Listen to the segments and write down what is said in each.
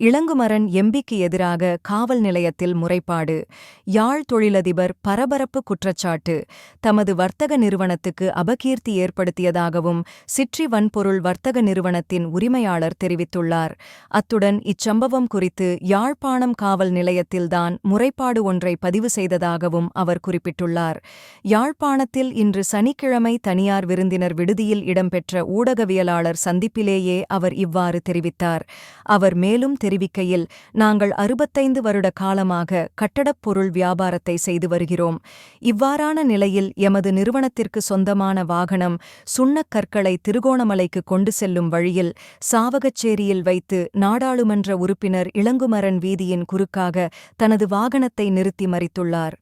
இளங்குமரன் எம்பிக்கு எதிராக காவல் நிலையத்தில் முறைப்பாடு. யாழ் தொழிலதிபர் பரபரப்பு குற்றச்சாட்டு. தமது வர்த்தக நிறுவனத்துக்கு அபகீர்த்தி ஏற்படுத்தியதாகவும் சிற்றி வன்பொருள் வர்த்தக நிறுவனத்தின் உரிமையாளர் தெரிவித்துள்ளார். அத்துடன் இச்சம்பவம் குறித்து யாழ்ப்பாணம் காவல் நிலையத்தில்தான் முறைப்பாடு ஒன்றை பதிவு செய்ததாகவும் அவர் குறிப்பிட்டுள்ளார். யாழ்ப்பாணத்தில் இன்று சனிக்கிழமை தனியார் விருந்தினர் விடுதியில் இடம்பெற்ற ஊடகவியலாளர் சந்திப்பிலேயே அவர் இவ்வாறு தெரிவித்தார். அவர் மேலும் தெரிவிக்கையில் நாங்கள் அறுபத்தைந்து வருட காலமாக கட்டடப் பொருள் வியாபாரத்தை செய்து வருகிறோம். இவ்வாறான நிலையில் எமது நிறுவனத்திற்கு சொந்தமான வாகனம் சுண்ணக் கற்களை திருகோணமலைக்கு கொண்டு செல்லும் வழியில் சாவகச்சேரியில் வைத்து நாடாளுமன்ற உறுப்பினர் இளங்குமரன் வீதியின் குறுக்காக தனது வாகனத்தை நிறுத்தி மறித்துள்ளார்.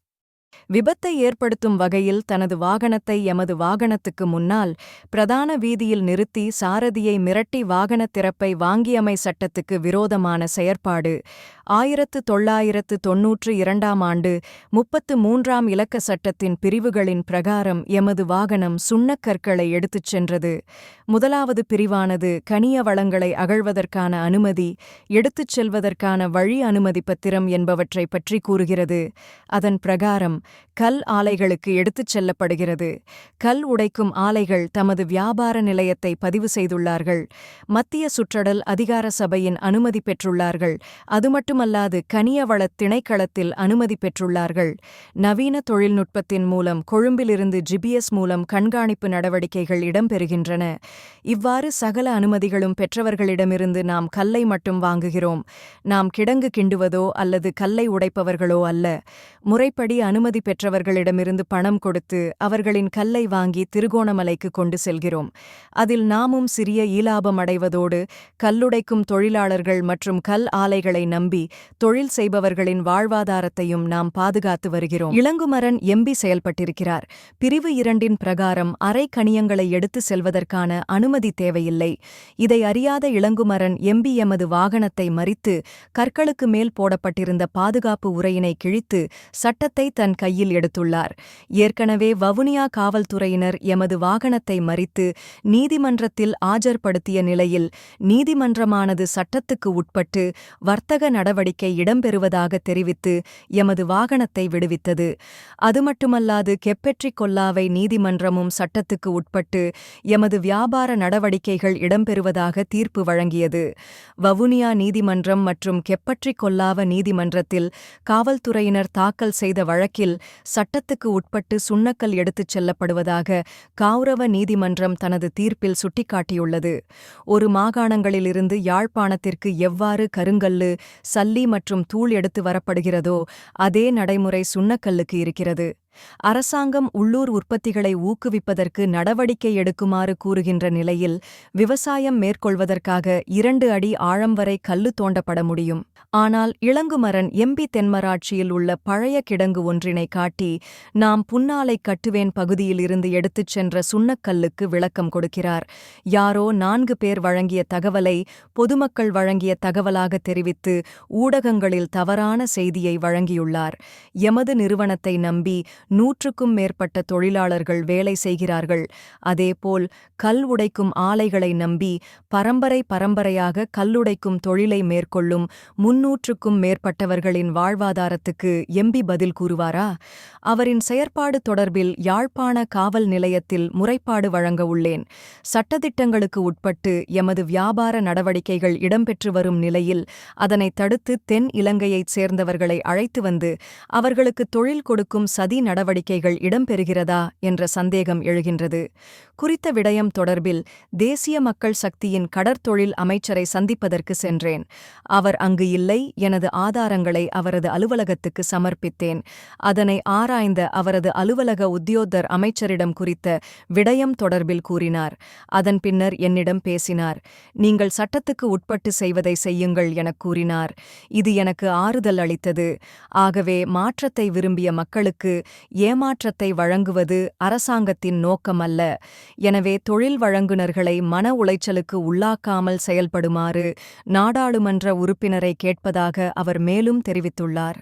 விபத்தை ஏற்படுத்தும் வகையில் தனது வாகனத்தை எமது வாகனத்துக்கு முன்னால் பிரதான வீதியில் நிறுத்தி சாரதியை மிரட்டி வாகனத் திறப்பை வாங்கியமை சட்டத்துக்கு விரோதமான செயற்பாடு. ஆயிரத்து தொள்ளாயிரத்து தொன்னூற்று இரண்டாம் ஆண்டு முப்பத்து மூன்றாம் இலக்க சட்டத்தின் பிரிவுகளின் பிரகாரம் எமது வாகனம் சுண்ணக்கற்களை எடுத்துச் சென்றது. முதலாவது பிரிவானது கனிய வளங்களை அகழ்வதற்கான அனுமதி எடுத்துச் செல்வதற்கான வழி அனுமதி பத்திரம் என்பவற்றை பற்றி கூறுகிறது. அதன் பிரகாரம் கல் ஆலைகளுக்கு எடுத்துச் செல்லப்படுகிறது. கல் உடைக்கும் ஆலைகள் தமது வியாபார நிலையத்தை பதிவு செய்துள்ளார்கள். மத்திய சுற்றடல் அதிகார சபையின் அனுமதி பெற்றுள்ளார்கள். அது மட்டுமல்லாது கனியவளத் திணைக்களத்தில் அனுமதி பெற்றுள்ளார்கள். நவீன தொழில்நுட்பத்தின் மூலம் கொழும்பிலிருந்து ஜிபிஎஸ் மூலம் கண்காணிப்பு நடவடிக்கைகள் இடம்பெறுகின்றன. இவ்வாறு சகல அனுமதிகளும் பெற்றவர்களிடமிருந்து நாம் கல்லை மட்டும் வாங்குகிறோம். நாம் கிடங்கு கிண்டுவதோ அல்லது கல்லை உடைப்பவர்களோ அல்ல. முறைப்படி அனுமதி பெற்றவர்களிடமிருந்து பணம் கொடுத்து அவர்களின் கல்லை வாங்கி திருகோணமலைக்கு கொண்டு செல்கிறோம். அதில் நாமும் சிறிய ஈலாபம் அடைவதோடு கல்லுடைக்கும் தொழிலாளர்கள் மற்றும் கல் ஆலைகளை நம்பி தொழில் செய்பவர்களின் வாழ்வாதாரத்தையும் நாம் பாதுகாத்து வருகிறோம். இளங்குமரன் எம்பி செயல்பட்டிருக்கிறார். பிரிவு இரண்டின் பிரகாரம் அரை கணியங்களை எடுத்து செல்வதற்கான அனுமதி தேவையில்லை. இதை அறியாத இளங்குமரன் எம்பி எமது வாகனத்தை மறித்து கற்களுக்கு மேல் போடப்பட்டிருந்த பாதுகாப்பு உரையினை கிழித்து சட்டத்தை தன் கையில் எடுத்துள்ளார். ஏற்கனவே வவுனியா காவல்துறையினர் எமது வாகனத்தை மறித்து நீதிமன்றத்தில் ஆஜர்படுத்திய நிலையில் நீதிமன்றமானது சட்டத்துக்கு உட்பட்டு வர்த்தக நடவடிக்கை இடம்பெறுவதாக தெரிவித்து எமது வாகனத்தை விடுவித்தது. அது மட்டுமல்லாது கெப்பெற்றிக் கொல்லாவை நீதிமன்றமும் சட்டத்துக்கு உட்பட்டு எமது வியாபார நடவடிக்கைகள் இடம்பெறுவதாக தீர்ப்பு வழங்கியது. வவுனியா நீதிமன்றம் மற்றும் கெப்பற்றிக் கொல்லாவ நீதிமன்றத்தில் காவல்துறையினர் தாக்கல் செய்த வழக்கில் சட்டத்துக்கு உட்பட்டு சுண்ணக்கல் எடுத்துச் செல்லப்படுவதாக கௌரவ நீதிமன்றம் தனது தீர்ப்பில் சுட்டிக்காட்டியுள்ளது. ஒரு மாகாணங்களிலிருந்து யாழ்ப்பாணத்திற்கு எவ்வாறு கருங்கல்லு சல்லி மற்றும் தூள் எடுத்து வரப்படுகிறதோ அதே நடைமுறை சுண்ணக்கல்லுக்கு இருக்கிறது. அரசாங்கம் உள்ளூர் உற்பத்திகளை ஊக்குவிப்பதற்கு நடவடிக்கை எடுக்குமாறு கூறுகின்ற நிலையில் விவசாயம் மேற்கொள்வதற்காக இரண்டு அடி ஆழம் வரை கல்லு தோண்டப்பட முடியும். ஆனால் இளங்குமரன் எம்பி தென்மராட்சியில் உள்ள பழைய கிடங்கு ஒன்றினை காட்டி நாம் புன்னாலை கட்டுவேன் பகுதியில் இருந்து எடுத்துச் சென்ற சுண்ணக்கல்லுக்கு விளக்கம் கொடுக்கிறார். யாரோ நான்கு பேர் வழங்கிய தகவலை பொதுமக்கள் வழங்கிய தகவலாக தெரிவித்து ஊடகங்களில் தவறான செய்தியை வழங்கியுள்ளார். எமது நிறுவனத்தை நம்பி நூற்றுக்கும் மேற்பட்ட தொழிலாளர்கள் வேலை செய்கிறார்கள். அதேபோல் கல் உடைக்கும் ஆலைகளை நம்பி பரம்பரை பரம்பரையாக கல்லுடைக்கும் தொழிலை மேற்கொள்ளும் முன்னூற்றுக்கும் மேற்பட்டவர்களின் வாழ்வாதாரத்துக்கு எம்பி பதில் கூறுவாரா? அவரின் செயற்பாடு தொடர்பில் யாழ்ப்பாண காவல் நிலையத்தில் முறைப்பாடு வழங்க உள்ளேன். சட்டத்திட்டங்களுக்கு உட்பட்டு எமது வியாபார நடவடிக்கைகள் இடம்பெற்று வரும் நிலையில் அதனை தடுத்து தென் இலங்கையைச் சேர்ந்தவர்களை அழைத்து வந்து அவர்களுக்கு தொழில் கொடுக்கும் சதி நடவடிக்கைகள் இடம்பெறுகிறதா என்ற சந்தேகம் எழுகின்றது. குறித்த விடயம் தொடர்பில் தேசிய மக்கள் சக்தியின் கடற்தொழில் அமைச்சரை சந்திப்பதற்கு சென்றேன். அவர் அங்கு இல்லை எனது ஆதாரங்களை அவரது அலுவலகத்துக்கு சமர்ப்பித்தேன். அதனை ஆராய்ந்த அவரது அலுவலக உத்தியோதர் அமைச்சரிடம் குறித்த விடயம் தொடர்பில் கூறினார். அதன் பின்னர் என்னிடம் பேசினார். நீங்கள் சட்டத்துக்கு உட்பட்டு செய்வதை செய்யுங்கள் எனக் கூறினார். இது எனக்கு ஆறுதல் அளித்தது. ஆகவே மாற்றத்தை விரும்பிய மக்களுக்கு ஏமாற்றத்தை வழங்குவது அரசாங்கத்தின் நோக்கமல்ல. எனவே தொழில் வழங்குநர்களை மன உளைச்சலுக்கு உள்ளாக்காமல் செயல்படுமாறு நாடாளுமன்ற உறுப்பினரை கேட்பதாக அவர் மேலும் தெரிவித்துள்ளார்.